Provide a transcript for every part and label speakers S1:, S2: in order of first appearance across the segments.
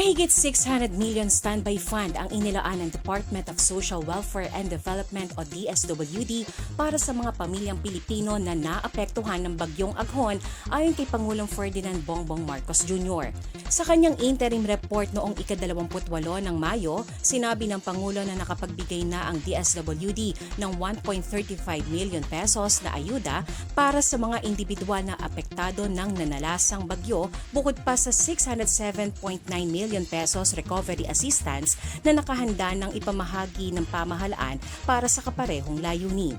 S1: Mahigit 600 million standby fund ang inilaan ng Department of Social Welfare and Development o DSWD para sa mga pamilyang Pilipino na naapektuhan ng bagyong Aghon ayon kay Pangulong Ferdinand Bongbong Marcos Jr. Sa kanyang interim report noong ika-28 ng Mayo, sinabi ng Pangulo na nakapagbigay na ang DSWD ng 1.35 million pesos na ayuda para sa mga individual na apektado ng nanalasang bagyo bukod pa sa 607.9 million pesos recovery assistance na nakahanda ng ipamahagi ng pamahalaan para sa kaparehong layunin.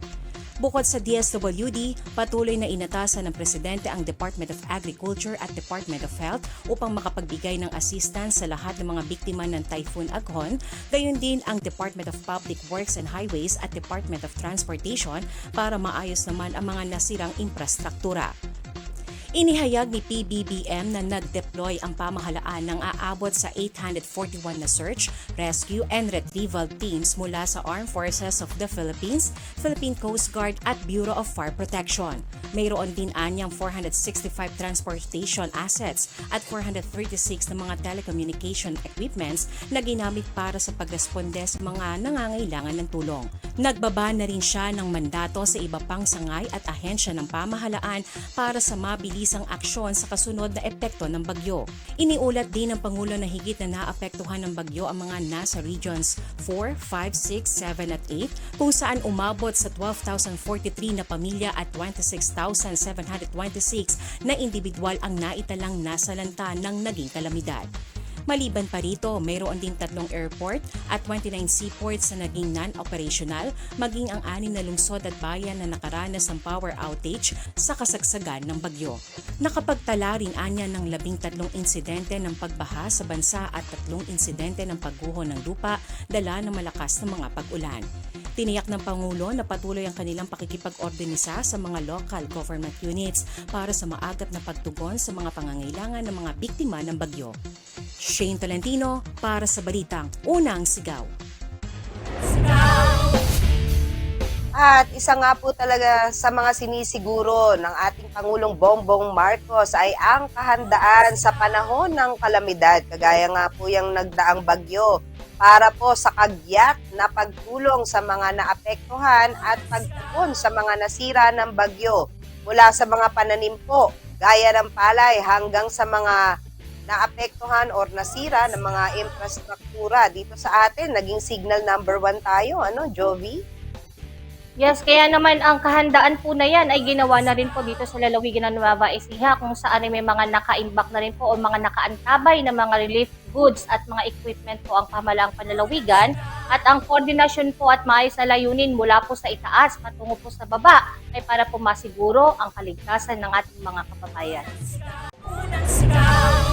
S1: Bukod sa DSWD, patuloy na inatasan ng Presidente ang Department of Agriculture at Department of Health upang makapagbigay ng assistance sa lahat ng mga biktima ng Typhoon Aghon, gayon din ang Department of Public Works and Highways at Department of Transportation para maayos naman ang mga nasirang infrastruktura. Inihayag ni PBBM na nag-deploy ang pamahalaan ng aabot sa 841 na search, rescue, and retrieval teams mula sa Armed Forces of the Philippines, Philippine Coast Guard at Bureau of Fire Protection. Mayroon din anyang 465 transportation assets at 436 na mga telecommunication equipments na ginamit para sa pagresponde sa mga nangangailangan ng tulong. Nagbaba na rin siya ng mandato sa iba pang sangay at ahensya ng pamahalaan para sa mabilisang aksyon sa kasunod na epekto ng bagyo. Iniulat din ng Pangulo na higit na naapektuhan ng bagyo ang mga nasa regions 4, 5, 6, 7 at 8 kung saan umabot sa 12,043 na pamilya at 26,726 na individual ang naitalang nasalanta ng naging kalamidad. Maliban pa rito, mayroon ding tatlong airport at 29 seaports na naging non-operational, maging ang anim na lungsod at bayan na nakaranas ng power outage sa kasagsagan ng bagyo. Nakapagtala rin anya ng labing tatlong insidente ng pagbaha sa bansa at tatlong insidente ng pagguho ng lupa dala ng malakas na mga pag-ulan. Tiniyak ng Pangulo na patuloy ang kanilang pakikipag-ordinisa sa mga local government units para sa maagap na pagtugon sa mga pangangailangan ng mga biktima ng bagyo. Shane Tolentino para sa Balitang Unang Sigaw.
S2: At isa nga po talaga sa mga sinisiguro ng ating Pangulong Bongbong Marcos ay ang kahandaan sa panahon ng kalamidad. Kagaya nga po yung nagdaang bagyo para po sa kagyat na pagtulong sa mga naapektuhan at pagtugon sa mga nasira ng bagyo mula sa mga pananim po, gaya ng palay hanggang sa mga naapektuhan or nasira ng mga infrastruktura dito sa atin. Naging signal number one tayo, ano, Jovi?
S3: Yes, kaya naman ang kahandaan po na yan ay ginawa na rin po dito sa lalawigan ng Nueva Ecija kung saan ay may mga nakaimbak na rin po o mga nakaantabay na mga relief goods at mga equipment po ang pamalaang panlalawigan at ang koordinasyon po at maayos na layunin mula po sa itaas patungo po sa baba ay para po masiguro ang kaligtasan ng ating mga kababayan.